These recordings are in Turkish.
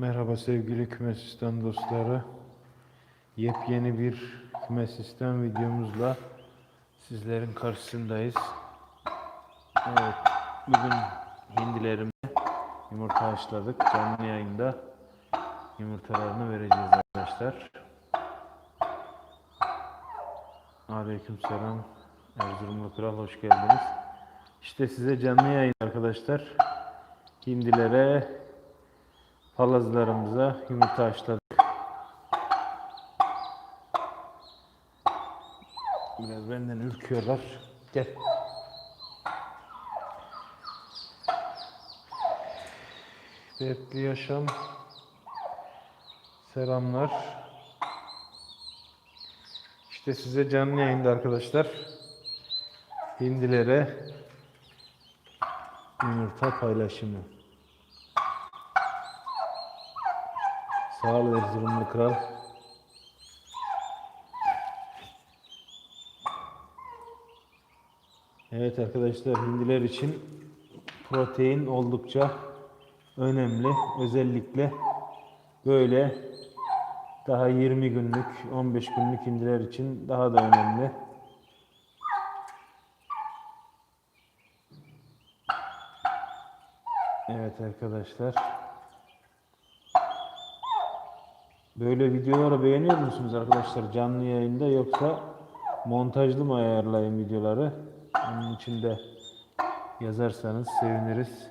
Merhaba sevgili kümes sistem dostları. Yepyeni bir kümes sistem videomuzla sizlerin karşısındayız. Evet, bugün hindilerimde yumurta haşladık. Canlı yayında yumurtalarını vereceğiz arkadaşlar. Aleykümselam. Erzurumlu Kral hoş geldiniz. İşte size canlı yayın arkadaşlar. Hindilere palazlarımıza yumurta haşladık. Biraz benden ürküyorlar. Gel. Dertli yaşam. Selamlar. İşte size canlı yayında arkadaşlar. Hindilere yumurta paylaşımı. Sağ ol Erzurumlu Kral. Evet arkadaşlar hindiler için protein oldukça önemli. Özellikle böyle daha 20 günlük, 15 günlük hindiler için daha da önemli. Evet arkadaşlar. Böyle videoları beğeniyor musunuz arkadaşlar canlı yayında yoksa montajlı mı ayarlayayım videoları? Onun için de yazarsanız seviniriz.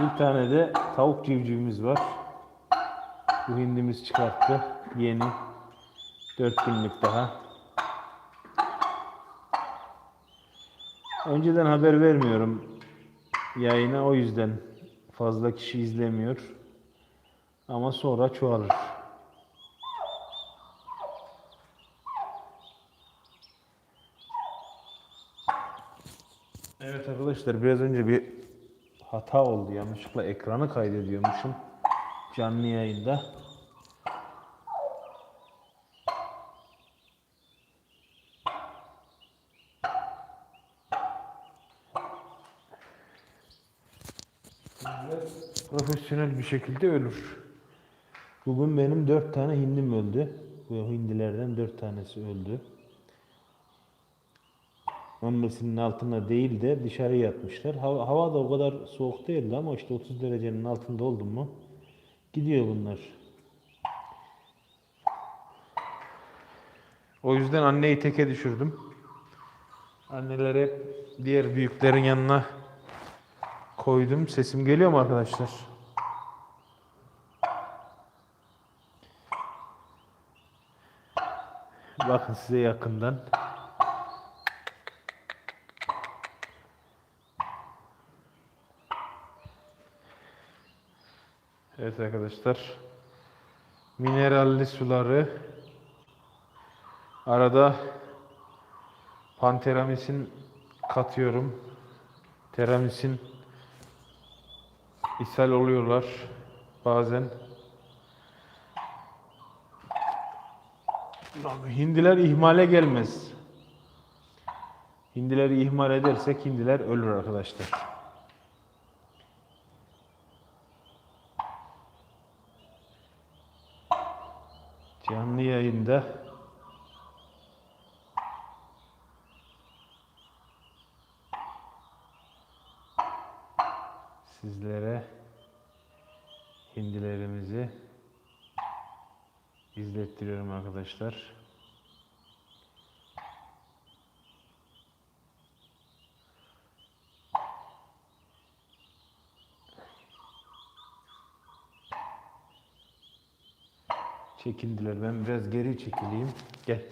Bir tane de tavuk civcivimiz var. Bu hindimiz çıkarttı. Yeni. 4 günlük daha. Önceden haber vermiyorum yayına o yüzden fazla kişi izlemiyor. Ama sonra çoğalır. Evet arkadaşlar biraz önce bir hata oldu. Yanlışlıkla ekranı kaydediyormuşum canlı yayında. Profesyonel bir şekilde ölür. Bugün benim dört tane hindim öldü. Bu hindilerden dört tanesi öldü. Annesinin altına değil de dışarı yatmışlar. Hava, hava da o kadar soğuk değildi ama işte 30 derecenin altında oldum mu gidiyor bunlar. O yüzden anneyi teke düşürdüm. Anneler hep diğer büyüklerin yanına koydum. Sesim geliyor mu arkadaşlar? Bakın size yakından. Evet arkadaşlar. Mineralli suları arada panteramisin katıyorum. Teramisin ishal oluyorlar bazen. Hindiler ihmale gelmez. Hindileri ihmal edersek hindiler ölür arkadaşlar. Canlı yayında sizlere hindilerimizi izlettiriyorum arkadaşlar. Çekindiler. Ben biraz geri çekileyim. Gel.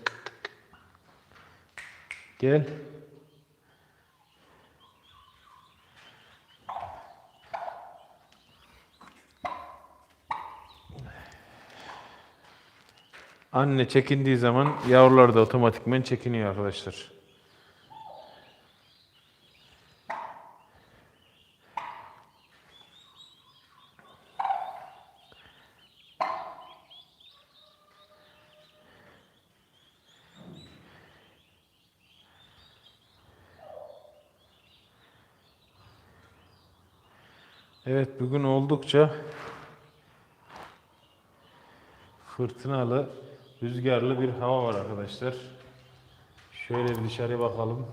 Gel. Anne çekindiği zaman yavrular da otomatikmen çekiniyor arkadaşlar. Evet bugün oldukça fırtınalı, rüzgarlı bir hava var arkadaşlar. Şöyle bir dışarıya bakalım.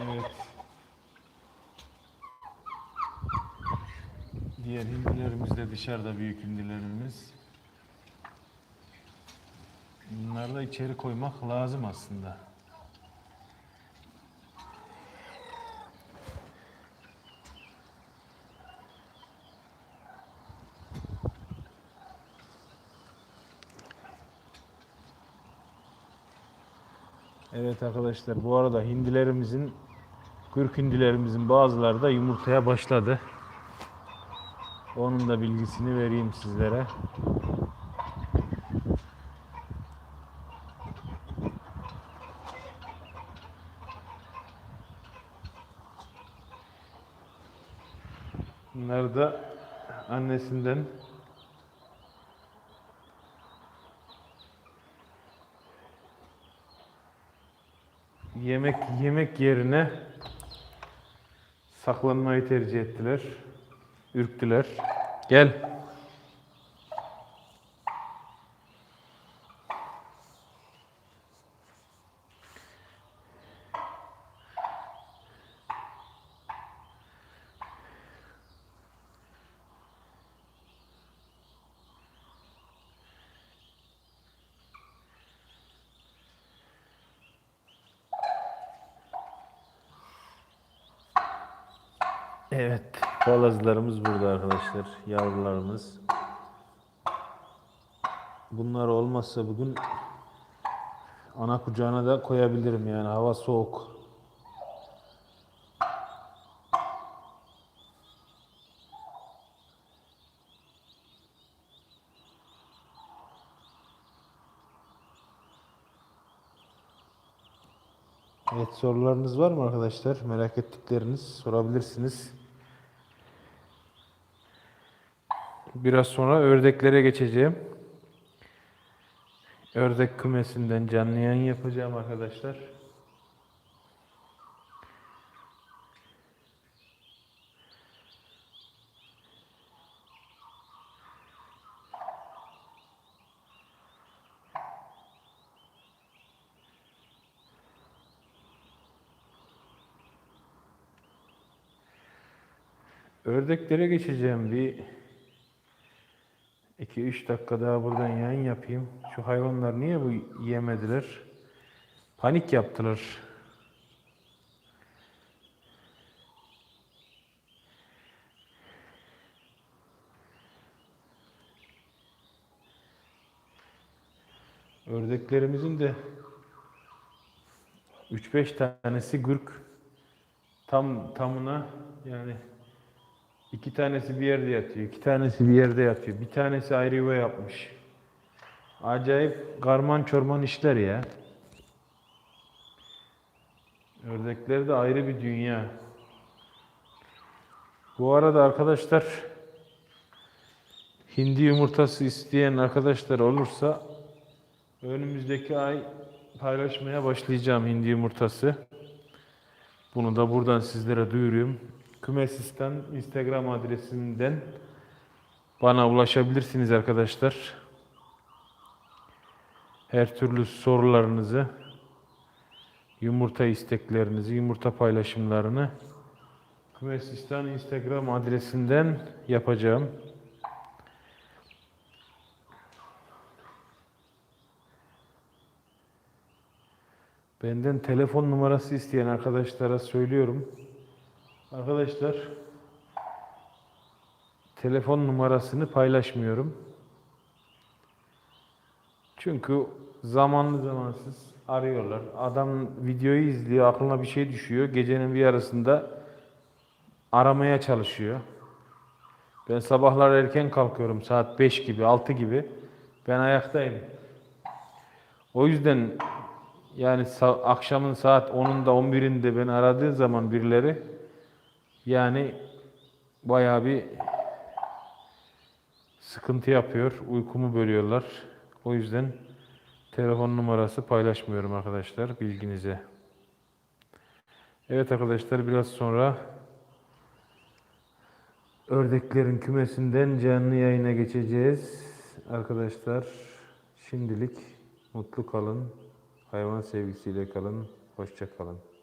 Evet. Diğer hindilerimiz de dışarıda büyük hindilerimiz. Bunları da içeri koymak lazım aslında. Evet arkadaşlar bu arada hindilerimizin Gürk hindilerimizin bazıları da yumurtaya başladı. Onun da bilgisini vereyim sizlere. Bunlar da annesinden yemek yemek yerine saklanmayı tercih ettiler. Ürktüler. Gel. Evet. Balazlarımız burada arkadaşlar. Yavrularımız. Bunlar olmazsa bugün ana kucağına da koyabilirim yani hava soğuk. Evet sorularınız var mı arkadaşlar? Merak ettikleriniz sorabilirsiniz. Biraz sonra ördeklere geçeceğim. Ördek kümesinden canlı yayın yapacağım arkadaşlar. Ördeklere geçeceğim bir 2-3 dakika daha buradan yayın yapayım. Şu hayvanlar niye bu yemediler? Panik yaptılar. Ördeklerimizin de 3-5 tanesi gürk. Tam tamına yani İki tanesi bir yerde yatıyor, iki tanesi bir yerde yatıyor. Bir tanesi ayrı yuva yapmış. Acayip karman çorman işler ya. Ördekleri de ayrı bir dünya. Bu arada arkadaşlar hindi yumurtası isteyen arkadaşlar olursa önümüzdeki ay paylaşmaya başlayacağım hindi yumurtası. Bunu da buradan sizlere duyuruyorum. Kümesistan Instagram adresinden bana ulaşabilirsiniz arkadaşlar. Her türlü sorularınızı, yumurta isteklerinizi, yumurta paylaşımlarını Kümesistan Instagram adresinden yapacağım. Benden telefon numarası isteyen arkadaşlara söylüyorum. Arkadaşlar telefon numarasını paylaşmıyorum. Çünkü zamanlı zamansız arıyorlar. Adam videoyu izliyor, aklına bir şey düşüyor. Gecenin bir yarısında aramaya çalışıyor. Ben sabahlar erken kalkıyorum. Saat 5 gibi, 6 gibi. Ben ayaktayım. O yüzden yani akşamın saat 10'unda 11'inde beni aradığı zaman birileri yani bayağı bir sıkıntı yapıyor. Uykumu bölüyorlar. O yüzden telefon numarası paylaşmıyorum arkadaşlar bilginize. Evet arkadaşlar biraz sonra ördeklerin kümesinden canlı yayına geçeceğiz. Arkadaşlar şimdilik mutlu kalın. Hayvan sevgisiyle kalın. Hoşça kalın.